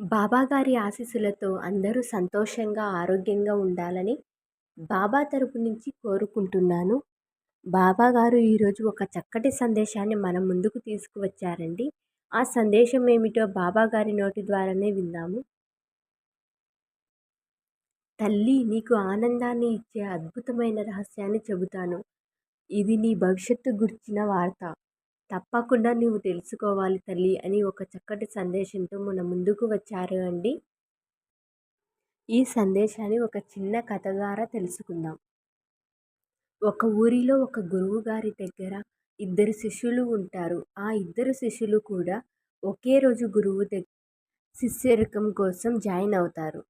బాబాగారి ఆశీస్సులతో అందరూ సంతోషంగా ఆరోగ్యంగా ఉండాలని బాబా తరపు నుంచి కోరుకుంటున్నాను. బాబాగారు ఈరోజు ఒక చక్కటి సందేశాన్ని మన ముందుకు తీసుకువచ్చారండి. ఆ సందేశం ఏమిటో బాబాగారి నోటి ద్వారానే విందాము. తల్లి నీకు ఆనందాన్ని ఇచ్చే అద్భుతమైన రహస్యాన్ని చెబుతాను. ఇది నీ భవిష్యత్తు గురించిన వార్త. తప్పకుండా నువ్వు తెలుసుకోవాలి తల్లి అని ఒక చక్కటి సందేశంతో మన ముందుకు వచ్చారు అండి. ఈ సందేశాన్ని ఒక చిన్న కథ ద్వారా తెలుసుకుందాం. ఒక ఊరిలో ఒక గురువు గారి దగ్గర ఇద్దరు శిష్యులు ఉంటారు. ఆ ఇద్దరు శిష్యులు కూడా ఒకే రోజు గురువు దగ్గర శిష్యరికం కోసం జాయిన్ అవుతారు.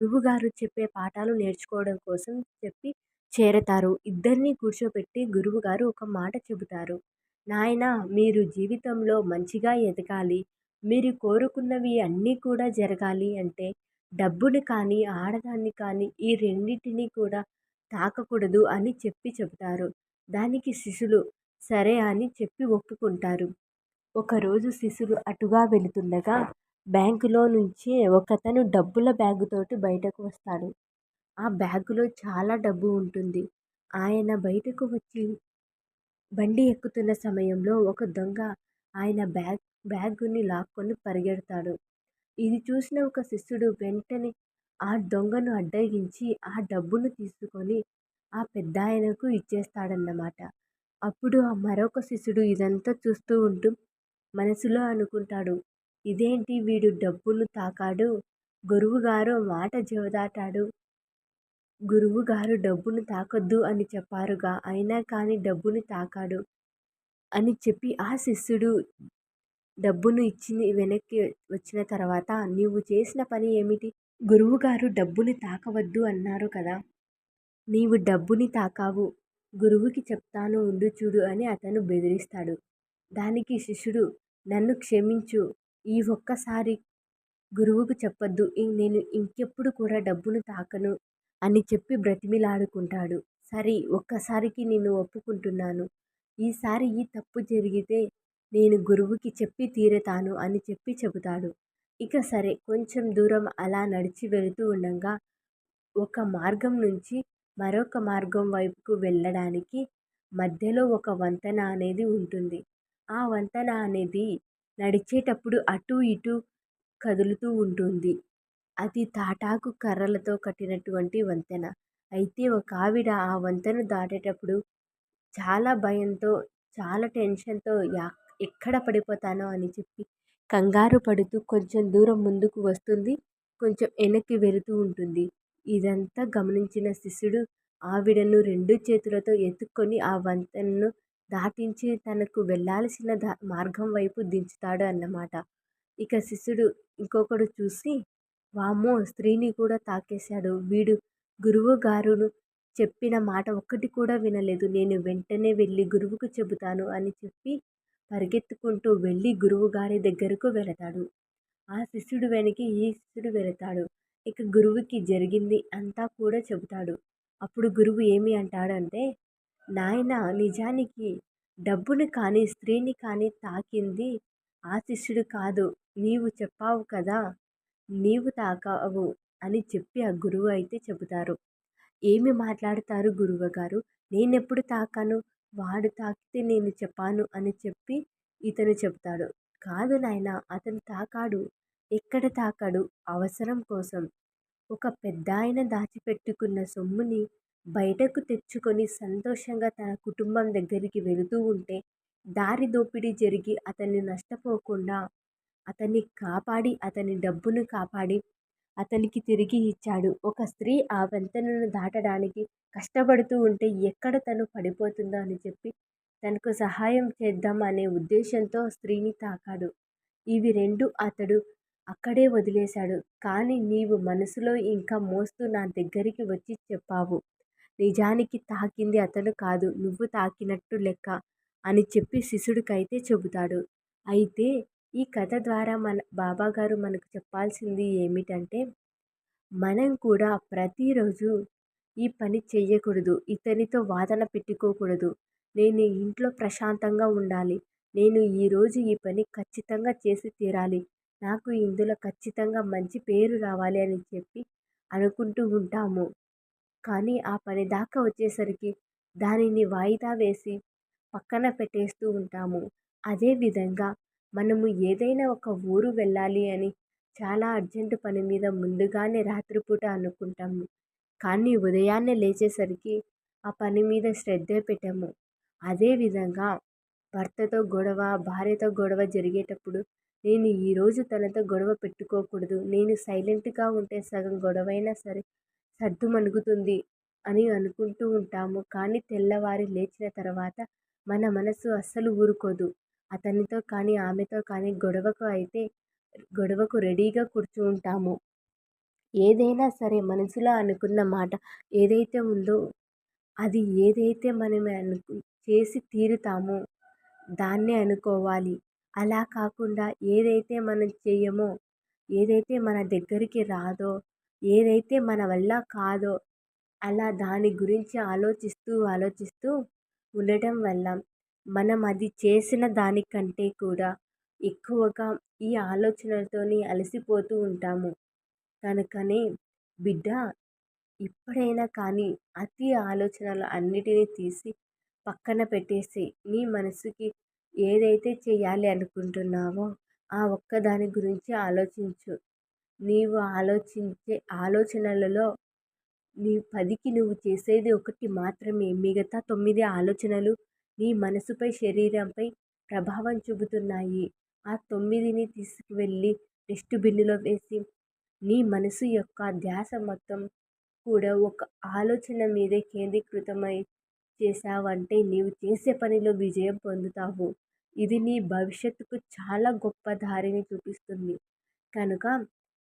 గురువుగారు చెప్పే పాఠాలు నేర్చుకోవడం కోసం చెప్పి చేరతారు. ఇద్దరిని కూర్చోపెట్టి గురువుగారు ఒక మాట చెబుతారు. నాయన మీరు జీవితంలో మంచిగా ఎదగాలి. మీరు కోరుకున్నవి అన్నీ కూడా జరగాలి అంటే డబ్బుని కానీ ఆడదాన్ని కానీ ఈ రెండింటినీ కూడా తాకకూడదు అని చెప్పి చెబుతారు. దానికి శిశులు సరే అని చెప్పి ఒప్పుకుంటారు. ఒకరోజు శిశులు అటుగా వెళుతుండగా బ్యాంకులో నుంచి ఒకతను డబ్బుల బ్యాగుతోటి బయటకు వస్తాడు. ఆ బ్యాగులో చాలా డబ్బు ఉంటుంది. ఆయన బయటకు వచ్చి బండి ఎక్కుతున్న సమయంలో ఒక దొంగ ఆయన బ్యాగ్ బ్యాగుని లాక్కొని పరిగెడతాడు. ఇది చూసిన ఒక శిష్యుడు వెంటనే ఆ దొంగను అడ్డగించి ఆ డబ్బును తీసుకొని ఆ పెద్ద ఆయనకు ఇచ్చేస్తాడన్నమాట. అప్పుడు ఆ మరొక శిష్యుడు ఇదంతా చూస్తూ ఉంటూ మనసులో అనుకుంటాడు. ఇదేంటి వీడు డబ్బులు తాకాడు? గురువుగారు మాట జవదాటాడు గురువుగారు డబ్బును తాకొద్దు అని చెప్పారుగా. అయినా కానీ డబ్బుని తాకాడు అని చెప్పి ఆ శిష్యుడు డబ్బును ఇచ్చి వెనక్కి వచ్చిన తర్వాత నీవు చేసిన పని ఏమిటి? గురువుగారు డబ్బుని తాకవద్దు అన్నారు కదా. నీవు డబ్బుని తాకావు. గురువుకి చెప్తాను ఉండు చూడు అని అతను బెదిరిస్తాడు. దానికి శిష్యుడు నన్ను క్షమించు. ఈ ఒక్కసారి గురువుకు చెప్పొద్దు. నేను ఇంకెప్పుడు కూడా డబ్బును తాకను. అని చెప్పి బ్రతిమిలాడుకుంటాడు. సరే ఒక్కసారికి నేను ఒప్పుకుంటున్నాను. ఈసారి ఈ తప్పు జరిగితే నేను గురువుకి చెప్పి తీరతాను అని చెప్పి చెబుతాడు. ఇక సరే కొంచెం దూరం అలా నడిచి వెళుతూ ఉండగా ఒక మార్గం నుంచి మరొక మార్గం వైపుకు వెళ్ళడానికి మధ్యలో ఒక వంతెన అనేది ఉంటుంది. ఆ వంతెన అనేది నడిచేటప్పుడు అటు ఇటు కదులుతూ ఉంటుంది. అది తాటాకు కర్రలతో కట్టినటువంటి వంతెన. అయితే ఒక ఆవిడ ఆ వంతెన దాటేటప్పుడు చాలా భయంతో చాలా టెన్షన్తో యా ఎక్కడ పడిపోతానో అని చెప్పి కంగారు పడుతూ కొంచెం దూరం ముందుకు వస్తుంది కొంచెం వెనక్కి వెళుతూ ఉంటుంది. ఇదంతా గమనించిన శిష్యుడు ఆవిడను రెండు చేతులతో ఎత్తుకొని ఆ వంతెనను దాటించి తనకు వెళ్ళాల్సిన దా మార్గం వైపు దించుతాడు అన్నమాట. ఇక శిష్యుడు ఇంకొకడు చూసి వామ్మో! స్త్రీని కూడా తాకేశాడు. వీడు గురువు గారును చెప్పిన మాట ఒక్కటి కూడా వినలేదు. నేను వెంటనే వెళ్ళి గురువుకు చెబుతాను అని చెప్పి పరిగెత్తుకుంటూ వెళ్ళి గురువు గారి దగ్గరకు వెళతాడు. ఆ శిష్యుడు వెనక్కి ఈ శిష్యుడు వెళతాడు. ఇక గురువుకి జరిగింది అంతా కూడా చెబుతాడు. అప్పుడు గురువు ఏమి అంటాడంటే నాయన నిజానికి డబ్బుని కానీ స్త్రీని కానీ తాకింది ఆ శిష్యుడు కాదు. నీవు చెప్పావు కదా నీవు తాకావు అని చెప్పి ఆ గురువు అయితే చెబుతారు. ఏమి మాట్లాడతారు గురువుగారు? నేనెప్పుడు తాకాను? వాడు తాకితే నేను చెప్పాను అని చెప్పి ఇతను చెప్తాడు కాదు నాయన అతను తాకాడు. ఎక్కడ తాకాడు? అవసరం కోసం. ఒక పెద్ద ఆయన దాచిపెట్టుకున్న సొమ్ముని బయటకు తెచ్చుకొని సంతోషంగా తన కుటుంబం దగ్గరికి వెళుతూ ఉంటే దారి దోపిడీ జరిగి అతన్ని నష్టపోకుండా అతన్ని కాపాడి అతని డబ్బును కాపాడి అతనికి తిరిగి ఇచ్చాడు. ఒక స్త్రీ ఆ వంతెనను దాటడానికి కష్టపడుతూ ఉంటే ఎక్కడ తను పడిపోతుందో అని చెప్పి తనకు సహాయం చేద్దాం అనే ఉద్దేశంతో స్త్రీని తాకాడు. ఇవి రెండు అతడు అక్కడే వదిలేశాడు. కానీ నీవు మనసులో ఇంకా మోస్తూ నా దగ్గరికి వచ్చి చెప్పావు. నిజానికి తాకింది అతను కాదు. నువ్వు తాకినట్టు లెక్క అని చెప్పి శిశుడికైతే చెబుతాడు. అయితే ఈ కథ ద్వారా మన బాబాగారు మనకు చెప్పాల్సింది ఏమిటంటే మనం కూడా ప్రతిరోజు ఈ పని చెయ్యకూడదు ఇతనితో వాదన పెట్టుకోకూడదు. నేను ఇంట్లో ప్రశాంతంగా ఉండాలి. నేను ఈరోజు ఈ పని ఖచ్చితంగా చేసి తీరాలి. నాకు ఇందులో ఖచ్చితంగా మంచి పేరు రావాలి అని చెప్పి అనుకుంటూ ఉంటాము. కానీ ఆ పని దాకా వచ్చేసరికి దానిని వాయిదా వేసి పక్కన పెట్టేస్తూ ఉంటాము. అదేవిధంగా మనము ఏదైనా ఒక ఊరు వెళ్ళాలి అని చాలా అర్జెంటు పని మీద ముందుగానే రాత్రిపూట అనుకుంటాము. కానీ ఉదయాన్నే లేచేసరికి ఆ పని మీద శ్రద్ధే పెట్టము. అదేవిధంగా భర్తతో గొడవ భార్యతో గొడవ జరిగేటప్పుడు నేను ఈరోజు తనతో గొడవ పెట్టుకోకూడదు. నేను సైలెంట్గా ఉంటే సగం గొడవైనా సరే సర్దు మణుగుతుంది అని అనుకుంటూ ఉంటాము. కానీ తెల్లవారి లేచిన తర్వాత మన మనసు అస్సలు ఊరుకోదు. అతనితో కానీ ఆమెతో కానీ గొడవకు అయితే గొడవకు రెడీగా కూర్చుంటాము. ఏదైనా సరే మనసులో అనుకున్న మాట ఏదైతే ఉందో అది ఏదైతే మనం అనుకు చేసి తీరుతామో దాన్నే అనుకోవాలి. అలా కాకుండా ఏదైతే మనం చేయమో ఏదైతే మన దగ్గరికి రాదో ఏదైతే మన వల్ల కాదో అలా దాని గురించి ఆలోచిస్తూ ఆలోచిస్తూ ఉండటం వల్ల మనం అది చేసిన దానికంటే కూడా ఎక్కువగా ఈ ఆలోచనలతోని అలసిపోతూ ఉంటాము. కనుకనే బిడ్డ ఎప్పుడైనా కానీ అతి ఆలోచనలు అన్నిటినీ తీసి పక్కన పెట్టేసి నీ మనసుకి ఏదైతే చేయాలి అనుకుంటున్నావో ఆ ఒక్కదాని గురించి ఆలోచించు. నీవు ఆలోచించే ఆలోచనలలో నీ పదికి నువ్వు చేసేది ఒకటి మాత్రమే. మిగతా తొమ్మిది ఆలోచనలు నీ మనసుపై శరీరంపై ప్రభావం చూపుతున్నాయి. ఆ తొమ్మిదిని తీసుకువెళ్ళి డస్ట్బిన్లో వేసి నీ మనసు యొక్క ధ్యాస మొత్తం కూడా ఒక ఆలోచన మీదే కేంద్రీకృతమై చేసావంటే నీవు చేసే పనిలో విజయం పొందుతావు. ఇది నీ భవిష్యత్తుకు చాలా గొప్ప దారిని చూపిస్తుంది. కనుక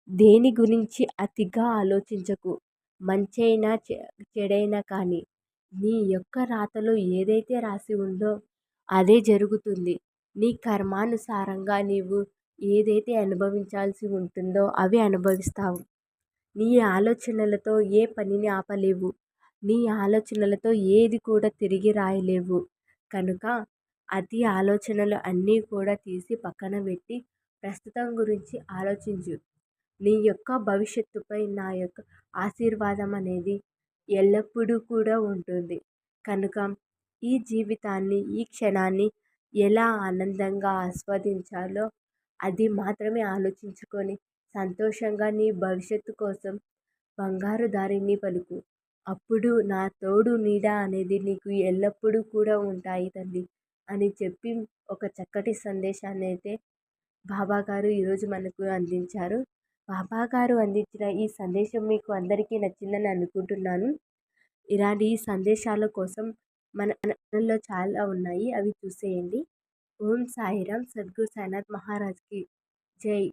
దేని గురించి అతిగా ఆలోచించకు. మంచైనా చెడైనా కానీ నీ యొక్క రాతలో ఏదైతే రాసి ఉందో అదే జరుగుతుంది. నీ కర్మానుసారంగా నీవు ఏదైతే అనుభవించాల్సి ఉంటుందో అవి అనుభవిస్తావు. నీ ఆలోచనలతో ఏ పనిని ఆపలేవు. నీ ఆలోచనలతో ఏది కూడా తిరిగి రాయలేవు. కనుక అతి ఆలోచనలు అన్నీ కూడా తీసి పక్కన పెట్టి ప్రస్తుతం గురించి ఆలోచించు. నీ యొక్క భవిష్యత్తుపై నా యొక్క ఆశీర్వాదం అనేది ఎల్లప్పుడూ కూడా ఉంటుంది. కనుక ఈ జీవితాన్ని ఈ క్షణాన్ని ఎలా ఆనందంగా ఆస్వాదించాలో అది మాత్రమే ఆలోచించుకొని సంతోషంగా నీ భవిష్యత్తు కోసం బంగారు దారిని పలుకు. అప్పుడు నా తోడు నీడ అనేది నీకు ఎల్లప్పుడూ కూడా ఉంటాయి తల్లి అని చెప్పి ఒక చక్కటి సందేశాన్ని అయితే బాబాగారు ఈరోజు మనకు అందించారు. బాబాగారు అందించిన ఈ సందేశం మీకు అందరికీ నచ్చిందని అనుకుంటున్నాను. ఇలాంటి సందేశాల కోసం మన ఛానల్లో చాలా ఉన్నాయి. అవి చూసేయండి. ఓం సాయిరామ్. సద్గురు సాయినాథ్ మహారాజ్కి జై.